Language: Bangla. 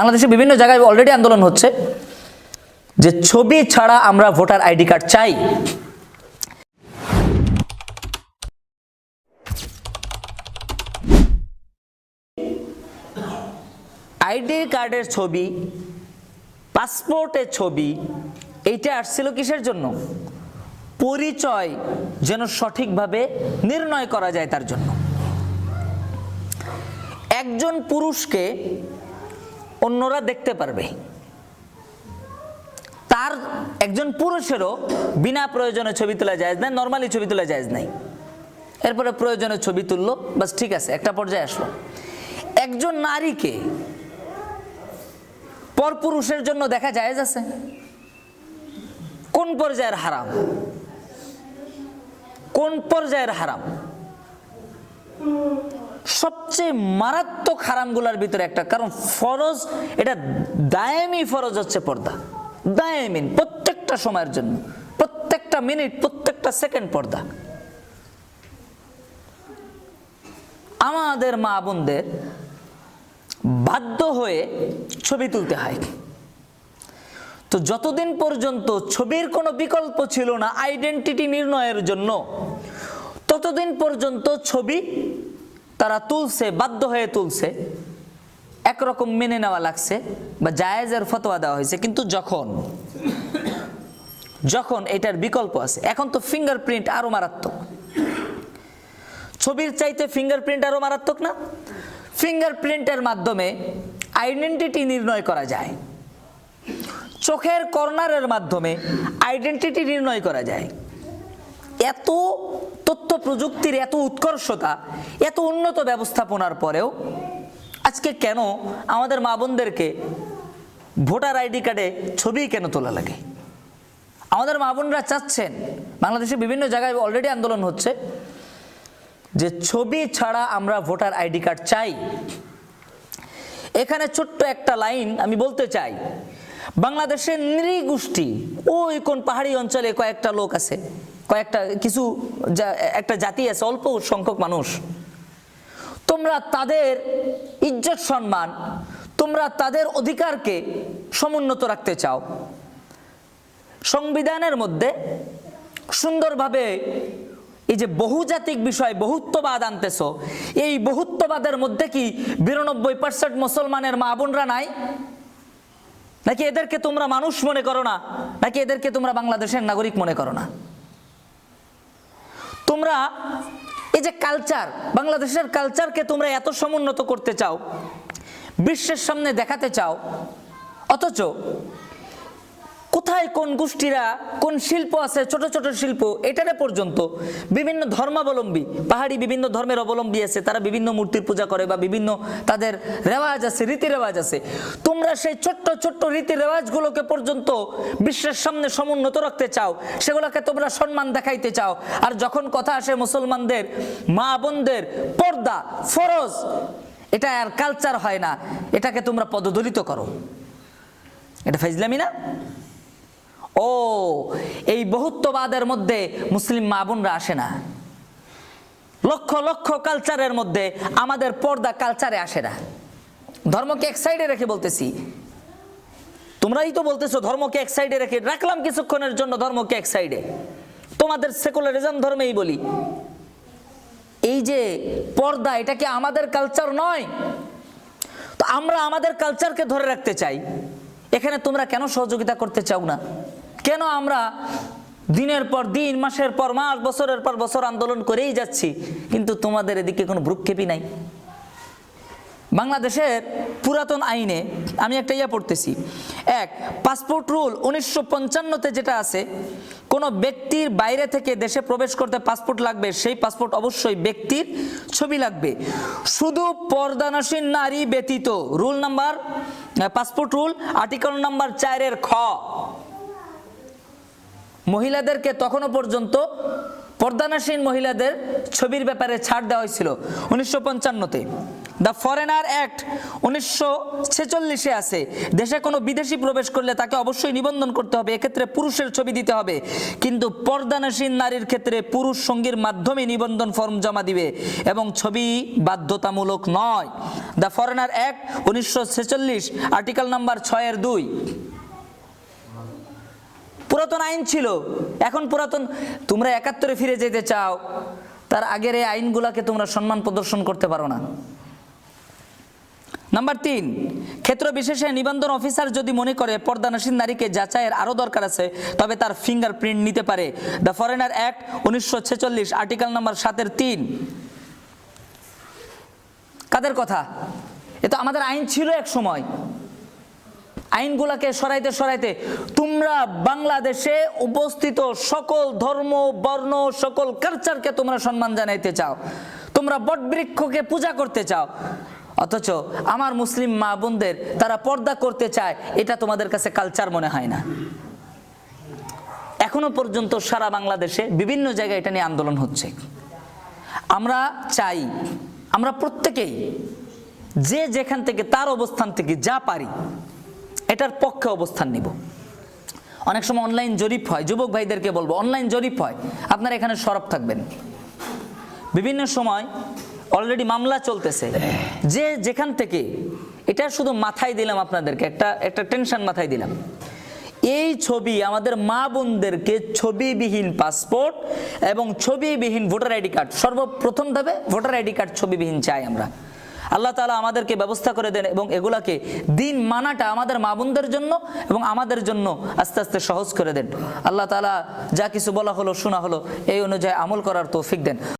বাংলাদেশে বিভিন্ন জায়গায় অলরেডি আন্দোলন হচ্ছে যে ছবি ছাড়া আমরা ভোটার আইডি কার্ড চাই। আইডি কার্ডের ছবি, পাসপোর্টের ছবি, এইটা আসছিল কিসের জন্য? পরিচয় যেন সঠিকভাবে নির্ণয় করা যায় তার জন্য। একজন পুরুষকে অন্যরা দেখতে পারবে। তার একজন পুরুষেরও বিনা প্রয়োজনে ছবি তোলা যায় নাই, নর্মালি ছবি তোলা যায় নাই। এরপরে প্রয়োজনে ছবি তুললো, বাস ঠিক আছে, একটা পর্যায়ে আসলো। একজন নারীকে পরপুরুষের জন্য দেখা যায় আছে? কোন পর্যায়ের হারাম? কোন পর্যায়ের হারাম? সবচেয়ে মারাত্মক হারামগুলোর ভিতরে একটা। কারণ ফরজ, এটা দায়ামি ফরজ হচ্ছে পর্দা। দায়ামিন, প্রত্যেকটা সময়ের জন্য। প্রত্যেকটা মিনিট, প্রত্যেকটা সেকেন্ড পর্দা। আমাদের মা বোনদের বাধ্য হয়ে ছবি তুলতে হয়। তো যতদিন পর্যন্ত ছবির কোনো বিকল্প ছিল না আইডেন্টিটি নির্ণয়ের জন্য, ততদিন পর্যন্ত ছবি তারা তুলছে, বাধ্য হয়ে তুলছে। একরকম মেনে নেওয়া লাগছে বা জায়েজের ফতোয়া দেওয়া হয়েছে, কিন্তু যখন? যখন এটার বিকল্প আছে। এখন তো ফিঙ্গারপ্রিন্ট আরও মারাত্মক। ছবির চাইতে ফিঙ্গারপ্রিন্ট আরও মারাত্মক না? ফিঙ্গারপ্রিন্টের মাধ্যমে আইডেন্টিটি নির্ণয় করা যায়। চোখের কর্নারের মাধ্যমে আইডেন্টিটি নির্ণয় করা যায়। এত তথ্য প্রযুক্তির এত উৎকর্ষতা, এত উন্নত ব্যবস্থাপনার পরেও আজকে কেন আমাদের মা বোনদেরকে ভোটার আইডি কার্ডে ছবি কেন তোলা লাগে? আমাদের মা বোনরা চাচ্ছেন, বাংলাদেশে বিভিন্ন জায়গায় অলরেডি আন্দোলন হচ্ছে, যে ছবি ছাড়া আমরা ভোটার আইডি কার্ড চাই। এখানে ছোট্ট একটা লাইন আমি বলতে চাই, বাংলাদেশের নৃগোষ্ঠী, ওই কোন পাহাড়ি অঞ্চলে কয়েকটা লোক আছে কয়েকটা, কিছু একটা জাতি আছে, অল্প সংখ্যক মানুষ। তোমরা তাদের ইজ্জত সম্মান, তোমরা তাদের অধিকারকে সমুন্নত রাখতে চাও। সংবিধানের মধ্যে সুন্দরভাবে এই যে বহুজাতিক বিষয়, বহুত্ববাদ আনতেছ, এই বহুত্ববাদের মধ্যে কি বিরানব্বই পার্সেন্ট মুসলমানের মা বোনরা নাই? নাকি এদেরকে তোমরা মানুষ মনে করো না? নাকি এদেরকে তোমরা বাংলাদেশের নাগরিক মনে করো না? তোমরা এই যে কালচার বাংলাদেশের কালচারকে তোমরা এত সমুন্নত করতে চাও, বিশ্বের সামনে দেখাতে চাও, অথচ কোথায় কোন গোষ্ঠীরা কোন শিল্প আছে, ছোট ছোট শিল্প, এটারে পর্যন্ত বিভিন্ন ধর্মাবলম্বী, পাহাড়ি বিভিন্ন ধর্মের অবলম্বী আছে, তারা বিভিন্ন মূর্তির পূজা করে বা বিভিন্ন তাদের রেওয়াজ আছে, রীতি রেওয়াজ আছে। তোমরা সেই ছোট্ট ছোট্ট রীতি রেওয়াজগুলোকে পর্যন্ত বিশ্বের সামনে সমুন্নত রাখতে চাও, সেগুলোকে তোমরা সম্মান দেখাইতে চাও। আর যখন কথা আসে মুসলমানদের, মা বোনদের, পর্দা, ফরজ, এটা আর কালচার হয় না, এটাকে তোমরা পদদলিত করো। এটা ফাইজলামি না? ও, এই বহুত্ববাদের মধ্যে মুসলিম মা বোনরা আসে না। লক্ষ লক্ষ কালচারের মধ্যে আমাদের পর্দা কালচারে আসে না। ধর্মকে এক সাইডে রেখে বলতেছি। তোমরাই তো বলতেছো ধর্মকে এক সাইডে রেখে, রাখলাম কিছুক্ষণের জন্য ধর্মকে এক সাইডে তোমাদের সেকুলারিজম ধর্মেই বলি। এই যে পর্দা, এটা কি আমাদের কালচার নয়? তো আমরা আমাদের কালচারকে ধরে রাখতে চাই। এখানে তোমরা কেন সহযোগিতা করতে চাও না? কেন আমরা দিনের পর দিন, মাসের পর মাস, বছরের পর বছর আন্দোলন করেই যাচ্ছি? কিন্তু তোমাদের এদিকে কোনো ভ্রুক্ষেপই নাই। বাংলাদেশের পুরাতন আইনে আমি একটা ইয়া পড়তেছি। এক, পাসপোর্ট রুল উনিশশো পঞ্চান্নতে যেটা আছে, কোনো ব্যক্তির বাইরে থেকে দেশে প্রবেশ করতে পাসপোর্ট লাগবে, সেই পাসপোর্ট অবশ্যই ব্যক্তির ছবি লাগবে। শুধু পর্দানাসীন নারী ব্যতীত, rule number, passport rule, article number চারের খ। মহিলাদেরকে তখনও পর্যন্ত পর্দানাসীন মহিলাদের ছবির ব্যাপারে ছাড় দেওয়া হয়েছিল উনিশশো পঞ্চান্নতে। দ্য ফরেনার অ্যাক্ট উনিশশো ছেচল্লিশে আছে। দেশে কোনো বিদেশি প্রবেশ করলে তাকে অবশ্যই নিবন্ধন করতে হবে, এক্ষেত্রে পুরুষের ছবি দিতে হবে। কিন্তু পর্দানাসীন নারীর ক্ষেত্রে পুরুষ সঙ্গীর মাধ্যমে নিবন্ধন ফর্ম জমা দিবে এবং ছবি বাধ্যতামূলক নয়। দ্য ফরেনার অ্যাক্ট উনিশশো ছেচল্লিশ আর্টিকেল নাম্বার ছয়ের দুই। পুরাতন আইন ছিল। এখন পুরাতন, তোমরা একাত্তরে ফিরে যেতে চাও, তার আগের এই আইনগুলোকে তোমরা সম্মান প্রদর্শন করতে পারো না। নাম্বার তিন, ক্ষেত্র বিশেষে নিবন্ধন অফিসার যদি মনে করে পর্দানাসীন নারীকে যাচাইয়ের আরও দরকার আছে, তবে তার ফিঙ্গারপ্রিন্ট নিতে পারে। দ্য ফরেনার অ্যাক্ট উনিশশো ছেচল্লিশ আর্টিকেল নাম্বার সাতের তিন। কাদের কথা? এ তো আমাদের আইন ছিল এক সময়। আইনগুলাকে সরাইতে সরাইতে তোমরা বাংলাদেশে উপস্থিত সকল ধর্ম, বর্ণ, সকল কালচারকে তোমরা সম্মান জানাইতে চাও। তোমরা বটবৃক্ষকে পূজা করতে চাও। অথচ আমার মুসলিম মা বোনদের তারা পর্দা করতে চায়, এটা তোমাদের কাছে কালচার মনে হয় না। এখনও পর্যন্ত সারা বাংলাদেশে বিভিন্ন জায়গায় এটা নিয়ে আন্দোলন হচ্ছে। আমরা চাই, আমরা প্রত্যেকেই যে যেখান থেকে তার অবস্থান থেকে যা পারি এটার পক্ষে অবস্থান নিব। অনেক সময় অনলাইন জরিপ হয়, যুবক ভাইদেরকে বলব অনলাইন জরিপ হয়, আপনারা এখানে সরব থাকবেন। বিভিন্ন সময় অলরেডি মামলা চলতেছে। যে যেখান থেকে, এটা শুধু মাথায় দিলাম আপনাদেরকে, একটা একটা টেনশন মাথায় দিলাম। এই ছবি আমাদের মা বোনদেরকে ছবিবিহীন পাসপোর্ট এবং ছবিবিহীন ভোটার আইডি কার্ড সর্বপ্রথম ধাপে ভোটার আইডি কার্ড ছবিবিহীন চাই আমরা। আল্লাহ তালা আমাদেরকে ব্যবস্থা করে দেন এবং এগুলাকে দিন মানাটা আমাদের মা বোনদের জন্য এবং আমাদের জন্য আস্তে আস্তে সহজ করে দেন। আল্লাহ তালা যা কিছু বলা হলো, শোনা হলো, এই অনুযায়ী আমল করার তৌফিক দেন।